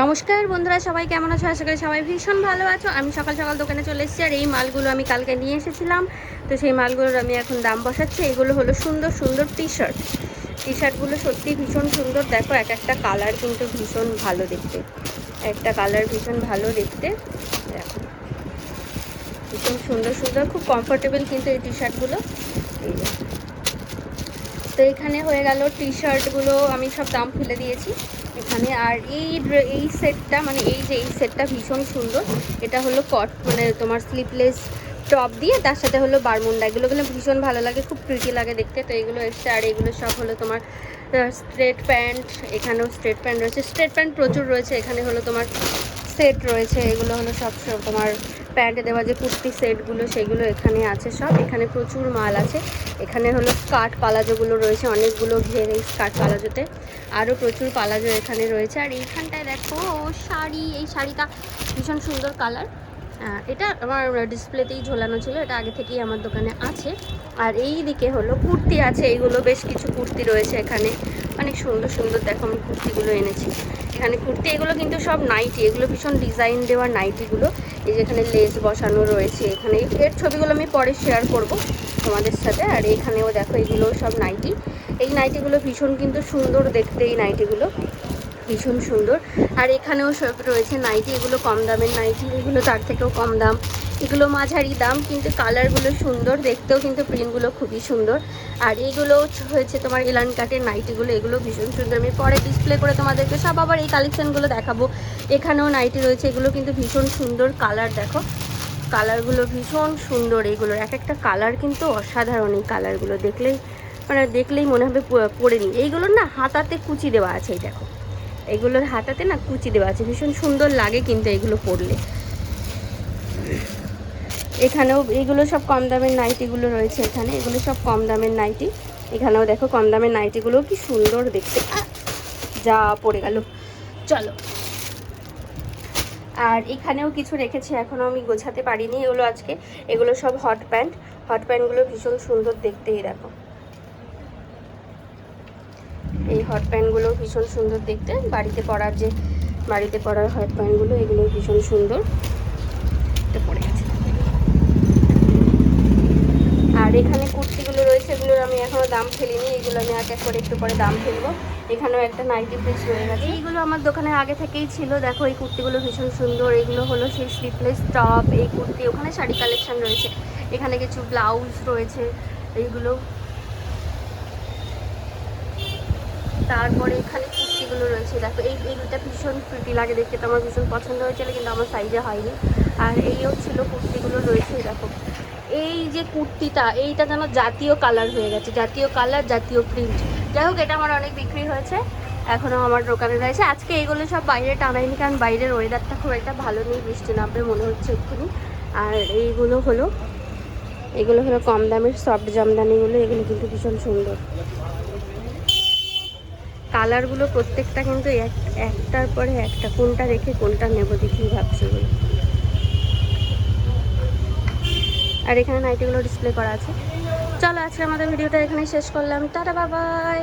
নমস্কার বন্ধুরা, সবাই কেমন আছো? আশা করি সবাই ভীষণ ভালো আছো। আমি সকাল সকাল দোকানে চলে এসেছি আর এই মালগুলো আমি কালকে নিয়ে এসেছিলাম। তো সেই মালগুলোর আমি এখন দাম বসাচ্ছি। এগুলো হলো সুন্দর সুন্দর টি শার্ট টি শার্টগুলো সত্যি ভীষণ সুন্দর। দেখো, এক একটা কালার কিন্তু ভীষণ ভালো দেখতে। একটা কালার ভীষণ ভালো দেখতে। দেখো। ভীষণ সুন্দর সুন্দর, খুব কমফোর্টেবল কিন্তু এই টি শার্টগুলো এই। তো এখানে হয়ে গেল টি শার্টগুলো আমি সব দাম ফেলে দিয়েছি এখানে। আর এই এই সেটটা মানে এই যে এই সেটটা ভীষণ সুন্দর। এটা হলো কট মানে তোমার স্লিপলেস টপ দিয়ে, তার সাথে হলো বারমুন্ডা। এগুলো গুলো ভীষণ ভালো লাগে, খুব প্রিটি লাগে দেখতে। তো এগুলো এসছে, আর এগুলো সব হলো তোমার স্ট্রেট প্যান্ট এখানেও স্ট্রেট প্যান্ট রয়েছে। স্ট্রেট প্যান্ট প্রচুর রয়েছে, এখানে হলো তোমার সেট রয়েছে, এগুলো হলো সব সব তোমার প্যান্টে দেওয়া যে কুর্তি সেটগুলো, সেগুলো এখানে আছে সব। এখানে প্রচুর মাল আছে। এখানে হলো স্কার্ট পালাজোগুলো রয়েছে, অনেকগুলো ঘের এই স্কার্ট পালাজোতে। আরও প্রচুর পালাজো এখানে রয়েছে। আর এইখানটায় দেখো, শাড়ি, এই শাড়িটা ভীষণ সুন্দর কালার। এটা আমার ডিসপ্লেতেই ঝোলানো ছিল, এটা আগে থেকেই আমার দোকানে আছে। আর এই দিকে হলো কুর্তি আছে এইগুলো বেশ কিছু কুর্তি রয়েছে এখানে। অনেক সুন্দর সুন্দর দেখো আমি কুর্তিগুলো এনেছি। এখানে কুর্তি, এগুলো কিন্তু সব নাইটি এগুলো ভীষণ ডিজাইন দেওয়া নাইটিগুলো এই যেখানে লেস বসানো রয়েছে, এখানে এর ছবিগুলো আমি পরে শেয়ার করব তোমাদের সাথে। আর এখানেও দেখো এগুলো সব নাইটি এই নাইটিগুলো ভীষণ কিন্তু সুন্দর দেখতে, এই নাইটিগুলো ভীষণ সুন্দর। আর এখানেও সব রয়েছে নাইটি, এগুলো কম দামের নাইটি, এগুলো তার থেকেও কম দাম। এগুলো মাঝারি দাম, কিন্তু কালারগুলো সুন্দর, দেখতেও কিন্তু প্রিন্টগুলো খুবই সুন্দর। আর এইগুলো হয়েছে তোমার এলান কাটের নাইটিগুলো, এগুলো ভীষণ সুন্দর। আমি পরে ডিসপ্লে করে তোমাদেরকে সব আবার এই কালেকশানগুলো দেখাবো। এখানেও নাইটি রয়েছে, এগুলো কিন্তু ভীষণ সুন্দর কালার, দেখো। কালারগুলো ভীষণ সুন্দর এগুলোর। এক একটা কালার কিন্তু অসাধারণ এই কালারগুলো। দেখলেই মানে দেখলেই মনে হবে পরে নিই। এইগুলোর না হাতাতে কুচি দেওয়া আছে, এই দেখো। এগুলোর হাতাতে না কুচি দেওয়া আছে। ভীষণ সুন্দর লাগে কিন্তু এগুলো পরলে। এখানেও এগুলো সব কম দামের নাইটিগুলো রয়েছে এখানে। এগুলো সব কম দামের নাইটি। এখানেও দেখো কম দামের নাইটিগুলো, কি সুন্দর দেখতে। যা পড়ে গেল। চলো। আর এখানেও কিছু রেখেছি এখনও আমি গোছাতে পারিনি। এগুলো আজকে, এগুলো সব হট প্যান্ট হট প্যান্টগুলো ভীষণ সুন্দর দেখতেই দেখো। এই হট প্যান্টগুলো ভীষণ সুন্দর দেখতে। বাড়িতে পরার যে, বাড়িতে পরার হট প্যান্টগুলো এগুলো ভীষণ সুন্দর। পরে আর এখানে কুর্তিগুলো রয়েছে, এগুলোর আমি এখনও দাম ফেলিনি, এগুলো আমি এক এক করে একটু পরে দাম ফেলব। এখানেও একটা নাইটি পিস রয়ে গেছে। এইগুলো আমার দোকানে আগে থেকেই ছিল। দেখো, এই কুর্তিগুলো ভীষণ সুন্দর। এগুলো হলো সেই স্লিপলেস টপ এই কুর্তি, ওখানে শাড়ি কালেকশন রয়েছে। এখানে কিছু ব্লাউজ রয়েছে, এইগুলো তারপরে এখানে কুর্তিগুলো রয়েছে। দেখো, এই এই দুটা ভীষণ প্রিটি লাগে দেখতে। তো আমার ভীষণ পছন্দ হয়েছিল, কিন্তু আমার সাইজে হয়নি। আর এইও ছিল, কুর্তিগুলো রয়েছে, দেখো। এই যে কুর্তিটা, এইটা যেন জাতীয় কালার হয়ে গেছে। জাতীয় কালার জাতীয় প্রিন্ট যাই হোক, এটা আমার অনেক বিক্রি হয়েছে। এখনও আমার দোকানে রয়েছে। আজকে এইগুলো সব বাইরে টানাইনি, কারণ বাইরের ওয়েদারটা খুব একটা ভালো নেই। বৃষ্টি নামবে, মনে হচ্ছে এক্ষুনি। আর এইগুলো হলো, এগুলো হলো কম দামের সফট জামদানিগুলো। এগুলো কিন্তু ভীষণ সুন্দর। কালারগুলো প্রত্যেকটা কিন্তু এক, একটার পরে একটা, কোনটা রেখে কোনটা নেব দেখি ভাবছি বলে। আর এখানে নাইটিগুলো ডিসপ্লে করা আছে। চলো আজকে আমাদের ভিডিওটা এখানে শেষ করলাম। টাটা বাবাই